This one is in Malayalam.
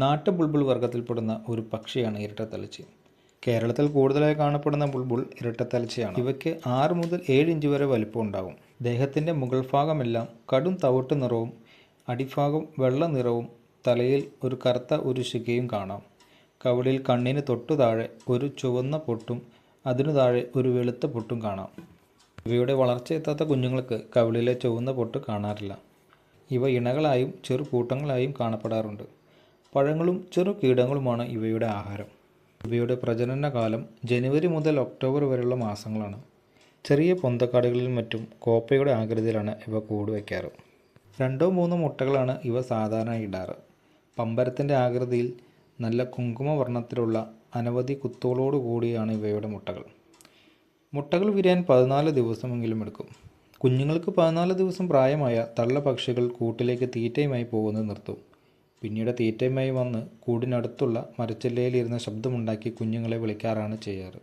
നാട്ടു ബുൾബുൾ വർഗത്തിൽപ്പെടുന്ന ഒരു പക്ഷിയാണ് ഇരട്ടത്തലച്ചി. കേരളത്തിൽ കൂടുതലായി കാണപ്പെടുന്ന ബുൾബുൾ ഇരട്ടത്തലച്ചയാണ്. ഇവയ്ക്ക് ആറ് മുതൽ ഏഴ് ഇഞ്ച് വരെ വലിപ്പം ഉണ്ടാകും ദേഹത്തിന്റെ മുകൾ ഭാഗമെല്ലാം കടും തവിട്ട് നിറവും അടിഭാഗം വെള്ള നിറവും തലയിൽ ഒരു കറുത്ത ഒരു ശിഖയും കാണാം. കവിളിൽ കണ്ണിന് തൊട്ടു താഴെ ഒരു ചുവന്ന പൊട്ടും അതിനു താഴെ ഒരു വെളുത്ത പൊട്ടും കാണാം. ഇവയുടെ വളർച്ചയെത്താത്ത കുഞ്ഞുങ്ങൾക്ക് കവിളിലെ ചുവന്ന പൊട്ട് കാണാറില്ല. ഇവ ഇണകളായും ചെറു കൂട്ടങ്ങളായും കാണപ്പെടാറുണ്ട്. പഴങ്ങളും ചെറു കീടങ്ങളുമാണ് ഇവയുടെ ആഹാരം. ഇവയുടെ പ്രജനന കാലം ജനുവരി മുതൽ ഒക്ടോബർ വരെയുള്ള മാസങ്ങളാണ്. ചെറിയ പൊന്തക്കാടുകളിലും മറ്റും കോപ്പയുടെ ആകൃതിയിലാണ് ഇവ കൂട് വയ്ക്കാറ് രണ്ടോ മൂന്നോ മുട്ടകളാണ് ഇവ സാധാരണ ഇടാറ്. പമ്പരത്തിന്റെ ആകൃതിയിൽ നല്ല കുങ്കുമ വർണത്തിലുള്ള അനവധി കുത്തുകളോട് കൂടിയാണ് ഇവയുടെ മുട്ടകൾ. മുട്ടകൾ വിരിയാൻ പതിനാല് ദിവസമെങ്കിലും എടുക്കും. കുഞ്ഞുങ്ങൾക്ക് പതിനാല് ദിവസം പ്രായമായ തള്ള പക്ഷികൾ കൂട്ടിലേക്ക് തീറ്റയുമായി പോകുന്നത് നിർത്തും. പിന്നീട് തീറ്റയുമായി വന്ന് കൂടിനടുത്തുള്ള മരച്ചില്ലയിലിരുന്ന് ശബ്ദമുണ്ടാക്കി കുഞ്ഞുങ്ങളെ വിളിക്കാറാണ് ചെയ്യാറ്.